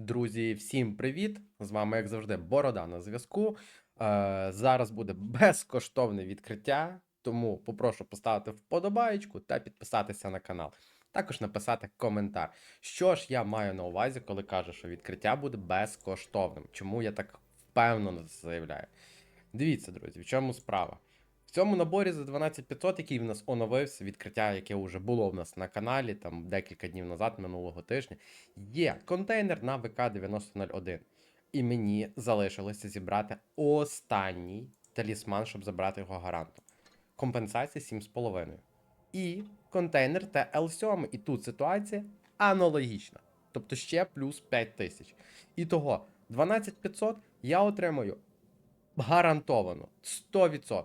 Друзі, всім привіт! З вами, як завжди, Борода на зв'язку. Е, зараз буде безкоштовне відкриття, тому попрошу поставити вподобаєчку та підписатися на канал. Також написати коментар. Що ж я маю на увазі, коли кажу, що відкриття буде безкоштовним. Чому я так впевнено заявляю? Дивіться, друзі, в чому справа. В цьому наборі за 12500, який в нас оновився, відкриття, яке вже було в нас на каналі, там декілька днів назад, минулого тижня, є контейнер на ВК-9001. І мені залишилося зібрати останній талісман, щоб забрати його гарантом. Компенсація 7,5. І контейнер TL7. І тут ситуація аналогічна. Тобто ще плюс 5 тисяч. І того 12500 я отримаю гарантовано 100%.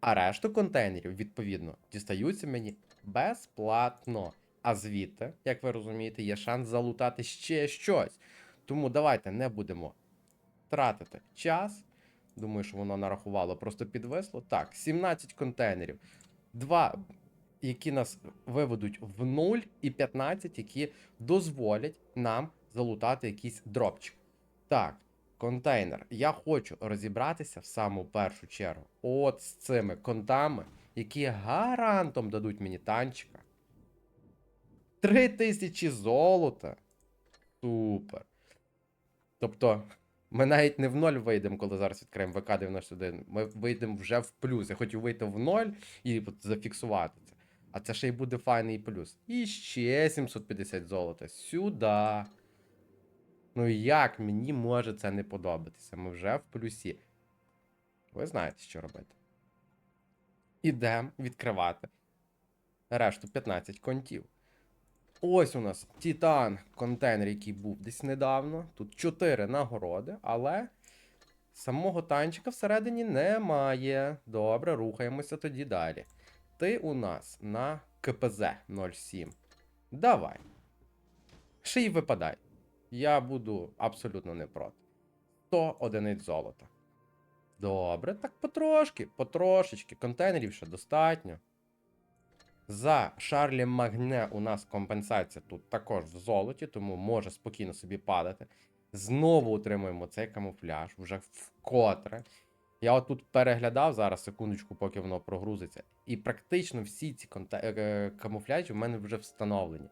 А решту контейнерів, відповідно, дістаються мені безплатно. А звідти, як ви розумієте, є шанс залутати ще щось. Тому давайте не будемо тратити час. Думаю, що воно нарахувало, просто підвисло. Так, 17 контейнерів. Два, які нас виведуть в нуль, і 15, які дозволять нам залутати якийсь дропчик. Так, контейнер. Я хочу розібратися в саму першу чергу. От з цими контами, які гарантом дадуть мені танчика. Три тисячі золота. Супер. Тобто, ми навіть не в ноль вийдемо, коли зараз відкриємо ВК-91. Ми вийдемо вже в плюс. Я хотів вийти в ноль і зафіксувати це. А це ще й буде файний плюс. І ще 750 золота. Сюди. Ну як мені може це не подобатися? Ми вже в плюсі. Ви знаєте, що робити. Ідемо відкривати решту 15 контів. Ось у нас Титан контейнер, який був десь недавно. Тут 4 нагороди, але самого танчика всередині немає. Добре, рухаємося тоді далі. Ти у нас на КПЗ 07. Давай. Ще й випадай. Я буду абсолютно не проти. 100 одиниць золота. Добре, так потрошки, потрошечки. Контейнерів ще достатньо. За Шарлі Магне у нас компенсація тут також в золоті, тому може спокійно собі падати. Знову отримуємо цей камуфляж, вже вкотре. Я отут переглядав зараз, секундочку, поки воно прогрузиться. І практично всі ці конте... е, камуфляжі в мене вже встановлені.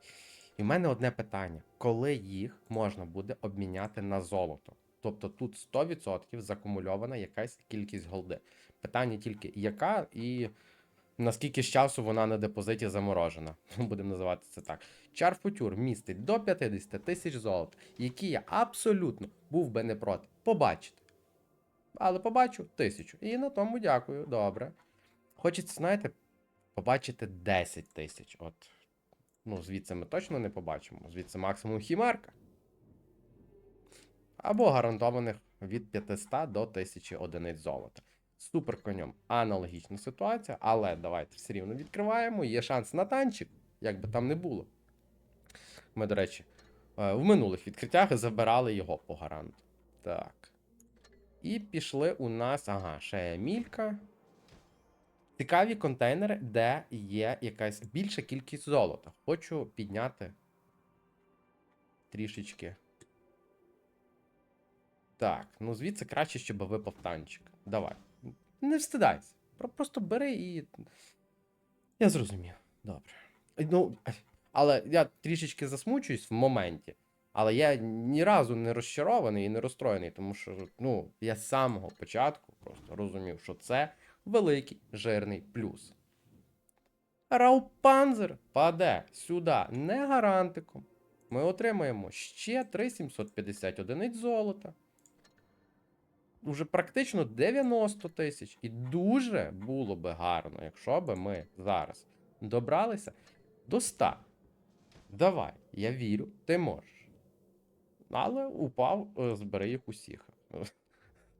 І в мене одне питання: коли їх можна буде обміняти на золото? Тобто тут 100% закумульована якась кількість голди. Питання тільки яка і наскільки з часу вона на депозиті заморожена. Будемо називати це так. Чарфутюр містить до 50 тисяч золота, які я абсолютно був би не проти побачити. Але побачу тисячу. І на тому дякую, добре. Хочеться, знаєте, побачити 10 тисяч. От. Ну, звідси ми точно не побачимо. Звідси максимум хімерка. Або гарантованих від 500 до 1000 одиниць золота. Супер конем. Аналогічна ситуація, але давайте все рівно відкриваємо. Є шанс на танчик, як би там не було. Ми, до речі, е, в минулих відкриттях забирали його по гаранту. Так. І пішли у нас. Ага, ще мілька. Цікаві контейнери, де є якась більша кількість золота. Хочу підняти трішечки. Так, ну звідси краще, щоб випав танчик. Давай. Не встидайся. Просто бери і. Я зрозумів. Добре. Ну, але я трішечки засмучуюсь в моменті. Але я ні разу не розчарований і не розстроєний, тому що ну, я з самого початку просто розумів, що це великий жирний плюс. Раупанзер паде сюди не гарантиком. Ми отримаємо ще 3750 одиниць золота. Уже практично 90 тисяч. І дуже було би гарно, якщо би ми зараз добралися до 100. Давай, я вірю, ти можеш. Але упав, е, збери їх усіх.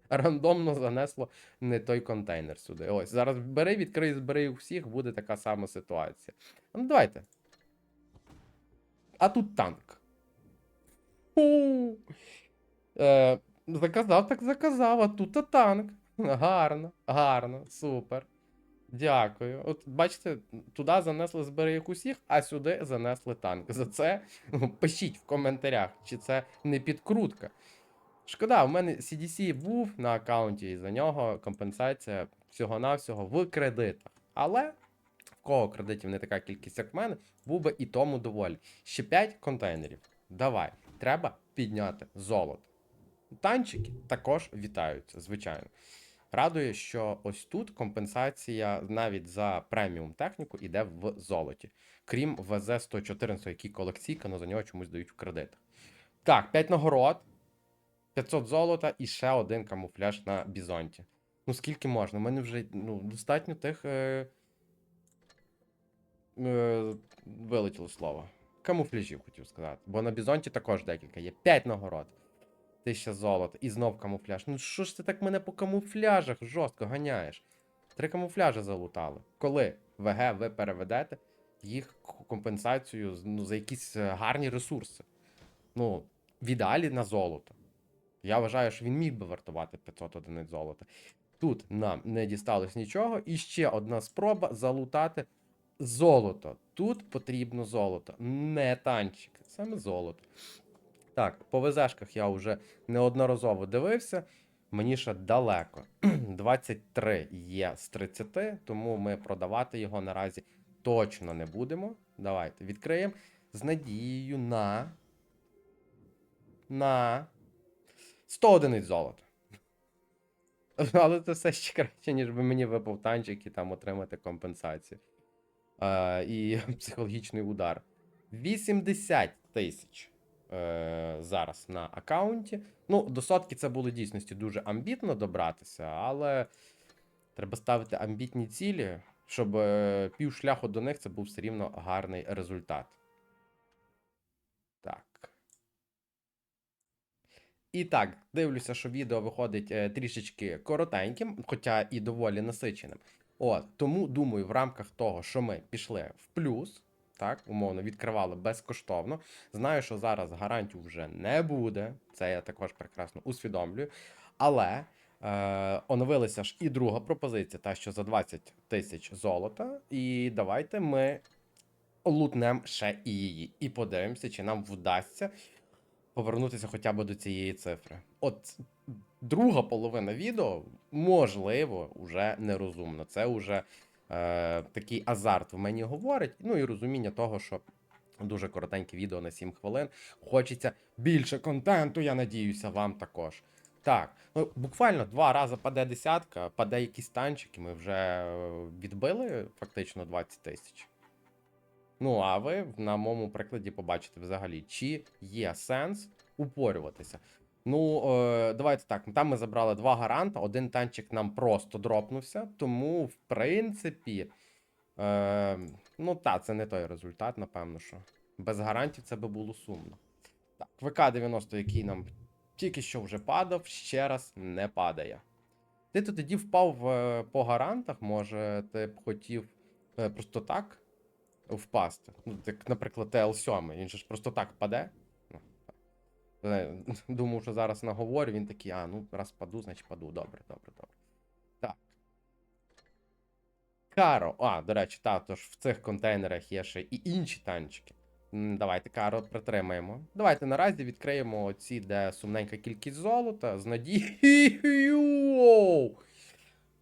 Рандомно занесло не той контейнер сюди. Ось, зараз бери, відкрий, збери їх усіх, буде така сама ситуація. Ну, давайте. А тут танк. Е, заказав, так заказав, а тут танк. Гарно, гарно, супер. Дякую. От бачите, туди занесли зберіг усіх, а сюди занесли танк. За це ну, пишіть в коментарях, чи це не підкрутка. Шкода, у мене CDC був на аккаунті, і за нього компенсація всього-навсього в кредитах. Але в кого кредитів не така кількість, як в мене, був би і тому доволі. Ще 5 контейнерів. Давай, треба підняти золото. Танчики також вітаються, звичайно. Радує, що ось тут компенсація навіть за преміум техніку йде в золоті. Крім ВЗ-114, який колекційка, але за нього чомусь дають в кредит. Так, 5 нагород, 500 золота і ще один камуфляж на бізонті. Ну скільки можна? У мене вже ну, достатньо тих. Е... Е... Вилетіло слово. Камуфляжів хотів сказати. Бо на бізонті також декілька є. 5 нагород. Тисяча золота. І знов камуфляж. Ну що ж ти так мене по камуфляжах жорстко ганяєш? Три камуфляжі залутали. Коли ВГ ви переведете їх компенсацію ну, за якісь е, гарні ресурси. Ну, в ідеалі на золото. Я вважаю, що він міг би вартувати 500 одиниць золота. Тут нам не дісталось нічого. І ще одна спроба залутати золото. Тут потрібно золото, не танчики, саме золото. Так, по ВЗшках я вже неодноразово дивився. Мені ще далеко. 23 є з 30, тому ми продавати його наразі точно не будемо. Давайте відкриємо з надією на. На 100 одиниць золота. Але це все ще краще, ніж би мені випав танчик і там отримати компенсацію. Е, і психологічний удар. 80 тисяч е, зараз на аккаунті. Ну, до сотки це було дійсності дуже амбітно добратися, але треба ставити амбітні цілі, щоб е, пів шляху до них це був все рівно гарний результат. І так, дивлюся, що відео виходить е, трішечки коротеньким, хоча і доволі насиченим. От, тому думаю, в рамках того, що ми пішли в плюс, так, умовно, відкривали безкоштовно. Знаю, що зараз гарантів вже не буде. Це я також прекрасно усвідомлюю. Але е, оновилася ж і друга пропозиція, та що за 20 тисяч золота. І давайте ми лутнем ще і її. І подивимося, чи нам вдасться повернутися хоча б до цієї цифри. От друга половина відео, можливо, вже нерозумно. Це вже е, такий азарт в мені говорить. Ну і розуміння того, що дуже коротеньке відео на 7 хвилин. Хочеться більше контенту, я надіюся, вам також. Так, ну буквально два рази паде десятка, паде якісь танчики. Ми вже е, відбили фактично 20 тисяч. Ну, а ви на моєму прикладі побачите взагалі, чи є сенс упорюватися. Ну, е, давайте так. Там ми забрали два гаранта, один танчик нам просто дропнувся, тому, в принципі, е, ну так, це не той результат, напевно, що. Без гарантів це би було сумно. Так, ВК-90, який нам тільки що вже падав, ще раз не падає. Ти то тоді впав е, по гарантах, може, ти б хотів просто так впасти. Ну, як, наприклад, ТЛ7, він же ж просто так паде. Ну, так. Не, Думав, що зараз наговорю, він такий, а, ну, раз паду, значить паду. Добре, добре, добре. Так. Каро. А, до речі, також в цих контейнерах є ще і інші танчики. Давайте каро притримаємо. Давайте наразі відкриємо оці, де сумненька кількість золота з надією.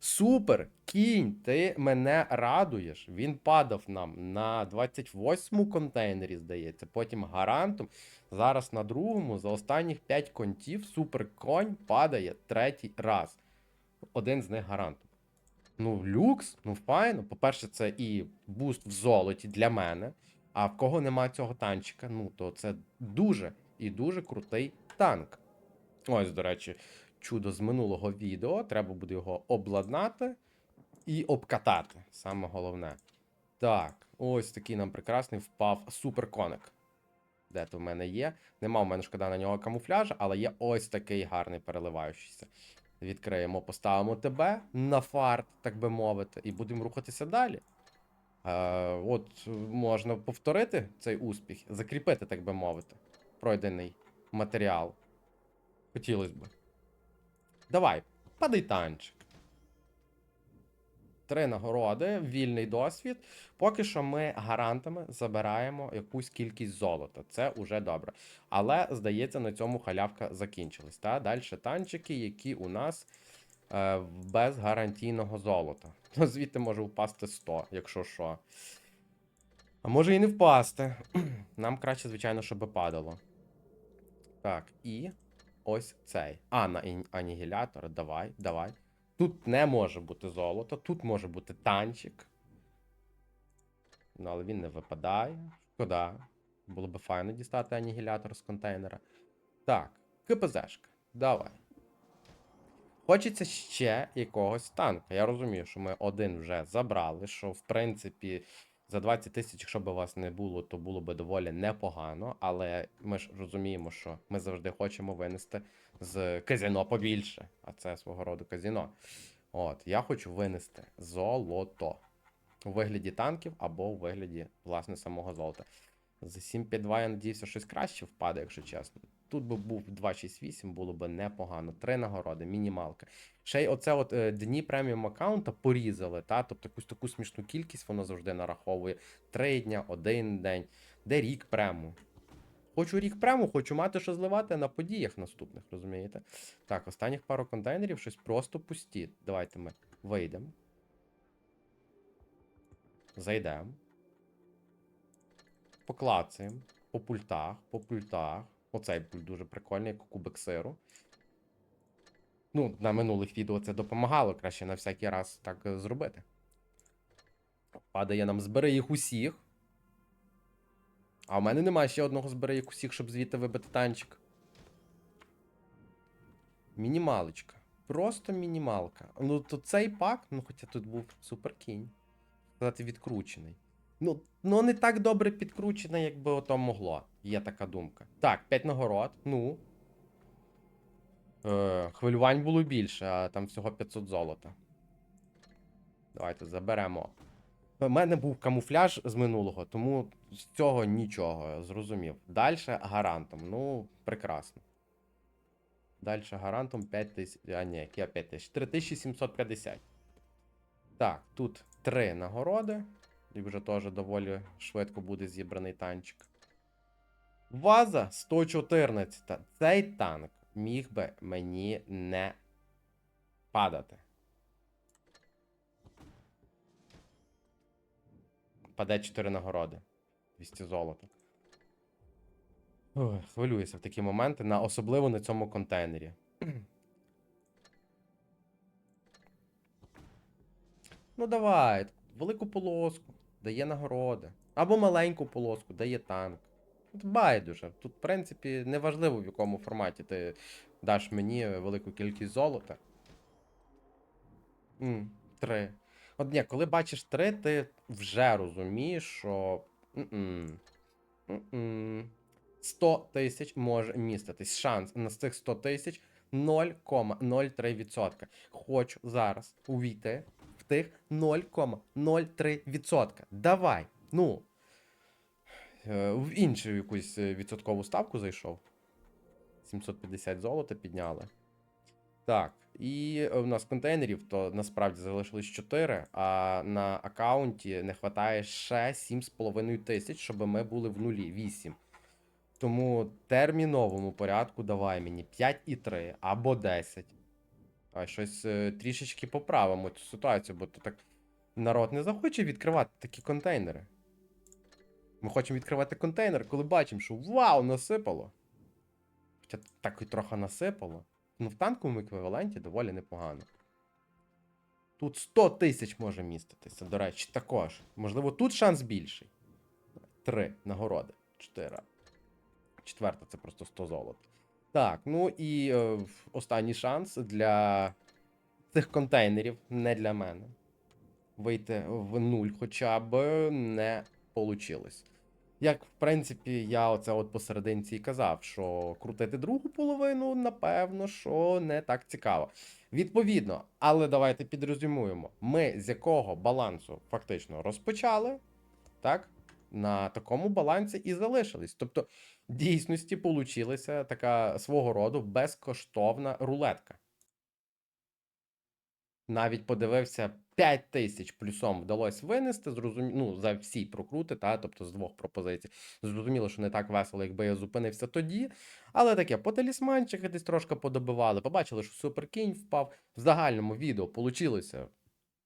Супер! Кінь, ти мене радуєш. Він падав нам на 28-му контейнері, здається, потім гарантом. Зараз на другому, за останніх 5 контів, супер конь падає третій раз. Один з них гарантом. Ну, люкс, ну файно. По-перше, це і буст в золоті для мене. А в кого нема цього танчика, ну то це дуже і дуже крутий танк. Ось, до речі, чудо з минулого відео. Треба буде його обладнати і обкатати. Саме головне. Так, ось такий нам прекрасний впав суперконик. Де то в мене є? Нема в мене шкода на нього камуфляжа, але є ось такий гарний переливаючийся. Відкриємо, поставимо тебе на фарт, так би мовити, і будемо рухатися далі. Е, от можна повторити цей успіх, закріпити, так би мовити, пройдений матеріал. Хотілося б. Давай, падай танчик. Три нагороди, вільний досвід. Поки що ми гарантами забираємо якусь кількість золота. Це уже добре. Але, здається, на цьому халявка закінчилась. Та? Далі танчики, які у нас е, без гарантійного золота. Ну, звідти може впасти 100, якщо що. А може і не впасти. Нам краще, звичайно, щоб падало. Так, і ось цей. А, на анігілятор. Давай, давай. Тут не може бути золото, тут може бути танчик. Ну, але він не випадає. Шкода. Було би файно дістати анігілятор з контейнера. Так, КПЗшка. Давай. Хочеться ще якогось танка. Я розумію, що ми один вже забрали, що в принципі за 20 тисяч, якщо б вас не було, то було б доволі непогано. Але ми ж розуміємо, що ми завжди хочемо винести з казино побільше, а це свого роду казино. От, я хочу винести золото у вигляді танків або у вигляді, власне, самого золота. За 752 я надіюся, щось краще впаде, якщо чесно. Тут би був 268, було б непогано. Три нагороди, мінімалка. Ще й оце от е, дні преміум аккаунта порізали, та? тобто якусь таку смішну кількість воно завжди нараховує. Три дня, один день, де рік прему. Хочу рік прему, хочу мати що зливати на подіях наступних, розумієте? Так, останніх пару контейнерів щось просто пусті. Давайте ми вийдемо. Зайдемо. Поклацаємо. По пультах, по пультах. Оцей пульт дуже прикольний, як кубик сиру. Ну, на минулих відео це допомагало, краще на всякий раз так е, зробити. Падає нам збери їх усіх. А в мене немає ще одного збери їх усіх, щоб звідти вибити танчик. Мінімалочка. Просто мінімалка. Ну, то цей пак, ну хоча тут був супер кінь. Сказати, відкручений. Ну, ну не так добре підкручений, як би ото могло. Є така думка. Так, 5 нагород. Ну. Е, хвилювань було більше, а там всього 500 золота. Давайте заберемо. У мене був камуфляж з минулого, тому з цього нічого, зрозумів. Далі гарантом. Ну, прекрасно. Далі гарантом 5000. А, ні, я 5000. 3750. Так, тут три нагороди. І вже теж доволі швидко буде зібраний танчик. Ваза 114. Цей танк міг би мені не падати. Паде 4 нагороди. 200 золота. Хвилююся в такі моменти, на, особливо на цьому контейнері. ну давай, велику полоску, дає нагороди. Або маленьку полоску, дає танк. Тут байдуже. Тут, в принципі, неважливо, в якому форматі ти даш мені велику кількість золота. М, Три. От ні, коли бачиш три, ти вже розумієш, що. м-м, м-м, 100 тисяч може міститись. Шанс на цих 100 тисяч 0,03%. Хочу зараз увійти в тих 0,03%. Давай. Ну. Е, В іншу якусь е, відсоткову ставку зайшов. 750 золота підняли. Так, і е, у нас контейнерів то насправді залишилось 4, а на аккаунті не вистачає ще 7,5 тисяч, щоб ми були в нулі 8. Тому терміновому порядку давай мені 5,3 або 10. А щось е, трішечки поправимо цю ситуацію, бо то так народ не захоче відкривати такі контейнери. Ми хочемо відкривати контейнер, коли бачимо, що вау, насипало. Хоча так і трохи насипало. Ну, в танковому еквіваленті доволі непогано. Тут 100 тисяч може міститися, до речі, також. Можливо, тут шанс більший. Три нагороди. Чотири. Четверта це просто 100 золота. Так, ну і е, останній шанс для цих контейнерів, не для мене. Вийти в нуль хоча б не вийшло. Як, в принципі, я оце от посерединці і казав, що крутити другу половину, напевно, що не так цікаво. Відповідно, але давайте підрозумуємо, ми з якого балансу фактично розпочали, так? На такому балансі і залишились. Тобто, дійсності получилася така свого роду безкоштовна рулетка. Навіть подивився 5 тисяч плюсом вдалося винести, зрозумі... ну, за всі прокрути, та, тобто з двох пропозицій. Зрозуміло, що не так весело, якби я зупинився тоді. Але таке, по талісманчики десь трошки подобивали. Побачили, що суперкінь впав. В загальному відео получилося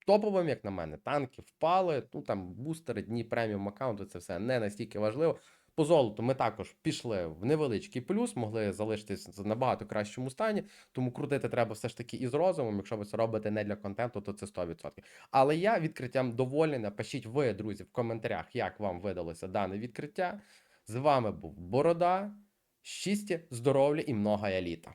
топовим, як на мене. Танки впали. Ну там бустери, дні преміум аккаунту, це все не настільки важливо. По золоту ми також пішли в невеличкий плюс, могли залишитись в набагато кращому стані. Тому крутити треба все ж таки із розумом. Якщо ви це робите не для контенту, то це 100%. Але я відкриттям доволі. Напишіть ви, друзі, в коментарях, як вам видалося дане відкриття. З вами був Борода. Щастя, здоров'я і много еліта.